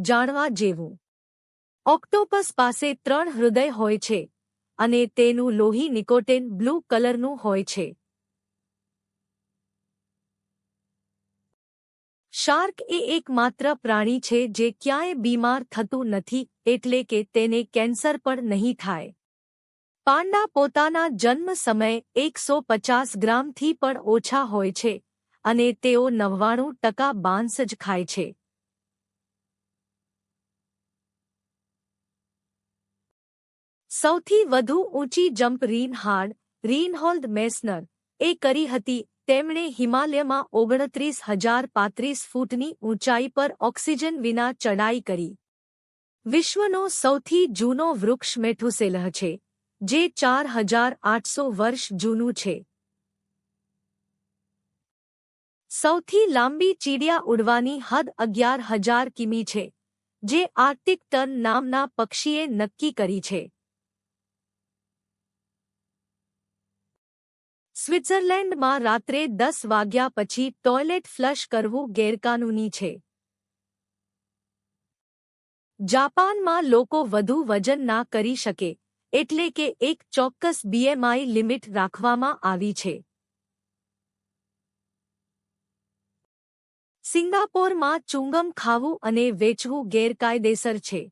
જાણવા જેવું. ઓક્ટોપસ પાસે ત્રણ હૃદય હોય છે અને તેનું લોહી નિકોટેન બ્લુ કલરનું હોય છે. શાર્ક એ એકમાત્ર પ્રાણી છે જે ક્યાંય બીમાર થતું નથી એટલે કે તેને કેન્સર પણ નહીં થાય. પાંડા પોતાના જન્મ સમયે એકસો પચાસ ગ્રામથી પણ ઓછા હોય છે અને તેઓ નવ્વાણું ટકા બાંસ જ ખાય છે. સૌથી વધુ ઊંચી જમ્પ રીનહાર્ડ, રીનહોલ્ડ મેસનર, એ કરી હતી. તેમણે હિમાલયમાં ઓગણત્રીસ હજાર પાંત્રીસ ફૂટની ઊંચાઈ પર ઓક્સિજન વિના ચડાઈ કરી. વિશ્વનો સૌથી જૂનો વૃક્ષ મેઠુસેલહ છે, જે ચાર હજાર આઠસો વર્ષ જૂનું છે. સૌથી લાંબી ચીડિયા ઉડવાની હદ અગિયાર હજાર કિમી છે, જે આર્ટિક ટન નામના પક્ષીએ નક્કી કરી છે. સ્વિટ્ઝરલેન્ડમાં રાત્રે દસ વાગ્યા પછી ટોયલેટ ફ્લશ કરવું ગેરકાનૂની છે. જાપાનમાં લોકો વધુ વજન ના કરી શકે, એટલે કે એક ચોક્કસ બીએમઆઈ લિમિટ રાખવામાં આવી છે. સિંગાપોરમાં ચુંગમ ખાવું અને વેચવું ગેરકાયદેસર છે.